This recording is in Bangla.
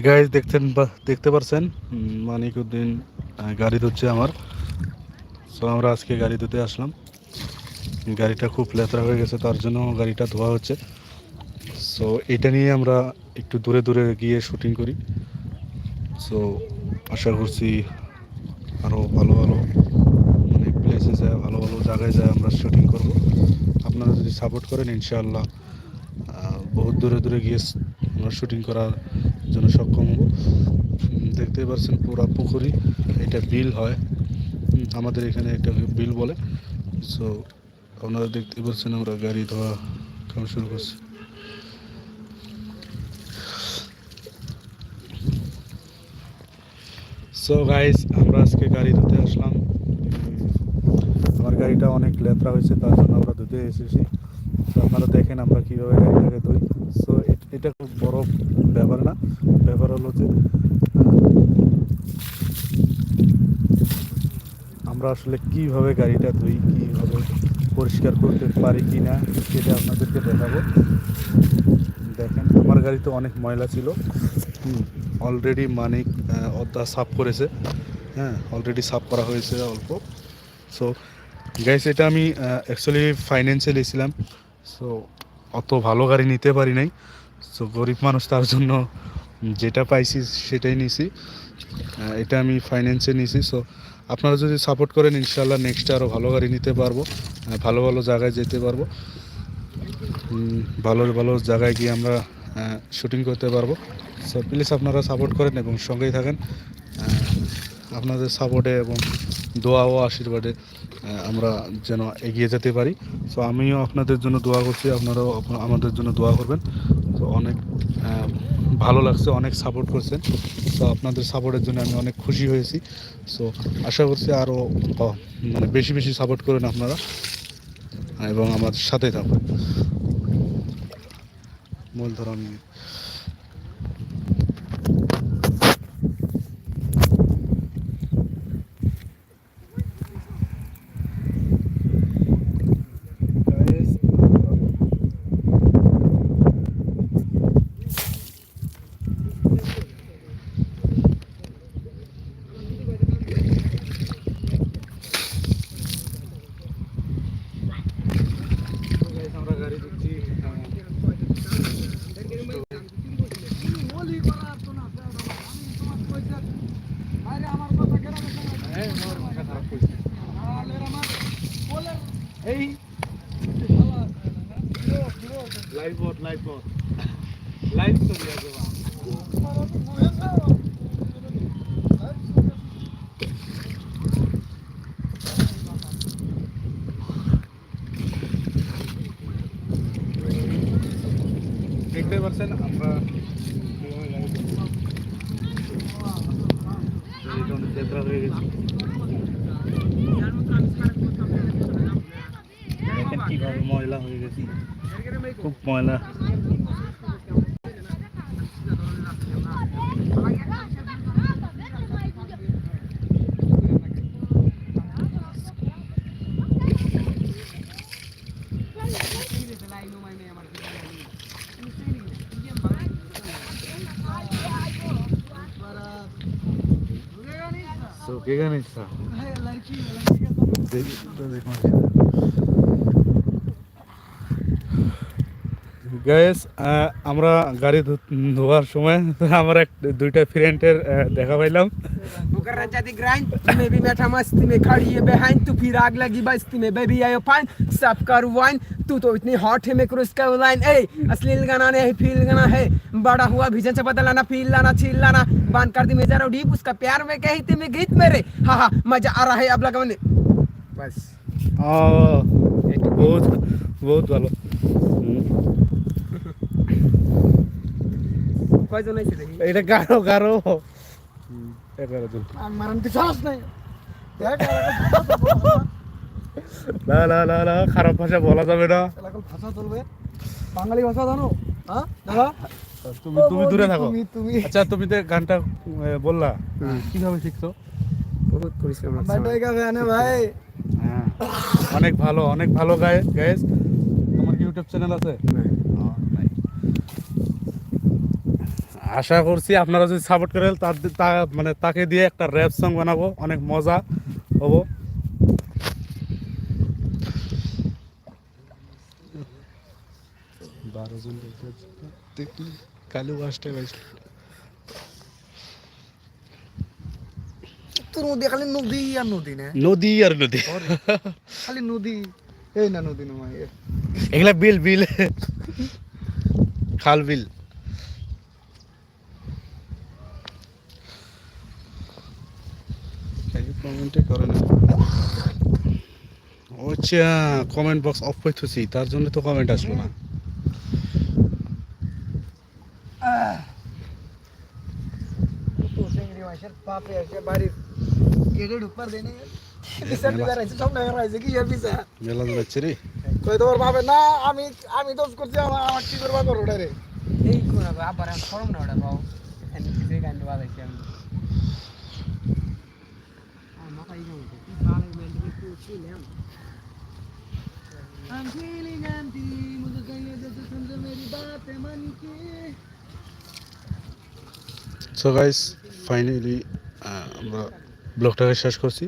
গাইজ দেখছেন বা- দেখতে পারছেন? মানিকউদ্দিন গাড়ি ধুচ্ছে আমার। সো আমরা আজকে গাড়ি ধুতে আসলাম। গাড়িটা খুব লেতরা হয়ে গেছে, তার জন্য গাড়িটা ধোয়া হচ্ছে। সো এটা নিয়ে আমরা একটু দূরে দূরে গিয়ে শুটিং করি। সো আশা করছি আরও ভালো ভালো মানে প্লেসে যায় ভালো ভালো জায়গায় যায় আমরা শুটিং করব। আপনারা যদি সাপোর্ট করেন, ইনশাআল্লাহ বহুত দূরে দূরে গিয়ে আমরা শুটিং করার জন্য সক্ষম হব। দেখতেই পাচ্ছেন পুরা পুকুরি এটা বিল হয়। আমাদের এখানে একটা বিল বলে। সো আপনারা দেখতে পাচ্ছেন আমরা গাড়ি ধোয়া কাম শুরু করছি। সো গাইস আমরা আজকে গাড়ি ধুতে আসলাম। আমার গাড়িটা অনেক লেত্রা হয়েছে, তার জন্য আমরা ধুতে এসেছি। আপনারা দেখেন আমরা কীভাবে গাড়িটাকে ধুই সো এটা খুব বড় ব্যাপার না। ব্যাপার হলো যে, আমরা আসলে কীভাবে গাড়িটা ধুই, কীভাবে পরিষ্কার করতে পারি কি না সেটা আপনাদেরকে দেখাবো। দেখেন, আমার গাড়িতে অনেক ময়লা ছিল। অলরেডি মানিক অর্ধা সাফ করেছে। হ্যাঁ অলরেডি সাফ করা হয়েছে অল্প। সো গাইস এটা আমি অ্যাকচুয়ালি ফাইন্যান্সে নিয়েছিলাম। সো অত ভালো গাড়ি নিতে পারি নাই। সো গরিব মানুষ তার জন্য যেটা পাইছি সেটাই নিছি। এটা আমি ফাইন্যান্সে নিছি। সো আপনারা যদি সাপোর্ট করেন ইনশাল্লাহ নেক্সট আরও ভালো গাড়ি নিতে পারব। ভালো ভালো জায়গায় যেতে পারব। ভালো ভালো জায়গায় গিয়ে আমরা শুটিং করতে পারব। সো প্লিজ আপনারা সাপোর্ট করেন এবং সঙ্গেই থাকেন। আপনাদের সাপোর্টে এবং দোয়া ও আশীর্বাদে আমরা যেন এগিয়ে যেতে পারি। সো আমিও আপনাদের জন্য দোয়া করছি, আপনারাও আমাদের জন্য দোয়া করবেন। তো অনেক ভালো লাগছে, অনেক সাপোর্ট করছেন। তো আপনাদের সাপোর্টের জন্য আমি অনেক খুশি হয়েছি। সো আশা করছি আরও মানে বেশি বেশি সাপোর্ট করেন আপনারা, এবং আমার সাথে থাকবেন। মূল ধরন নিয়ে এই লাইভ বট লাইভ বট লাইভ চলি আছে বা দেখতে পাচ্ছেন আমরা কীভাবে গাড়ি চালাচ্ছি। গাড়িটা অনেক যাত্রা হয়ে গেছে। ময়লা হয়ে গেছে। খুব ময়লা। सूखेगा नहीं साहब देखो। গ্যাস আমরা গাড়ি ধু- ধোয়ার সময় আমার এক দুইটা ফ্রেন্ডের দেখা পাইলাম मुकर्रा जाती ग्राइंड तुम्हें भी बैठा मस्ती में खड़ी है बहन तू फिर आग लगी बस्ती में बेबी आयो फाइन सब कर वाइन तू तो इतनी हॉट है मैं क्रूज का लाइन ए अश्लील गाना नहीं फील गाना है बड़ा हुआ विजन से बदलाना फील लाना छील लाना बांध कर दी मैं जरा डीप उसका प्यार में कही थी मैं गीत मेरे हाँ हाँ मजा आ रहा है अब लगा मैंने बस আহ, বহুত বহুত ভালো এটা গারো গারো। নাই। খারাপ ভাষা বলা যাবে না। ভাষা চলবে। বাঙালি ভাষা জানো? তুমি তুমি দূরে থাকো। তুমি আচ্ছা তুমি তো গানটা বললা কীভাবে শিখছো? ভাই। হ্যাঁ। অনেক ভালো অনেক ভালো গায়ে গায়েস তোমার ইউটিউব চ্যানেল আছে? আশা করছি আপনারা যদি সাপোর্ট করেন তার তা মানে তাকে দিয়ে একটা র্যাপ সং বানাবো। অনেক মজা হব। বারো জন দেখলি কালু বাসটায় বাজলো তোর মধ্যে খালি নদী আর নদী না? নদী আর নদী। খালি নদী। এই না নদী নয় এ। এগুলা বিল বিল। খাল বিল। কমেন্টে করে না। আচ্ছা কমেন্ট বক্স অফ করে থুছি তার জন্য তো কমেন্ট আসলো না। মেলা যাচ্ছে রে। কই তোমার ভাবে না আমি আমি দোষ করছি আমার আমার কি করবা করো রে এই কোন আবার আমি না ওটা পাও আমি। I'm feeling empty मुझे कहिए जैसे समझो मेरी बात है मन की সো গাইস ফাইনালি আমরা ব্লগটাকে শেষ করছি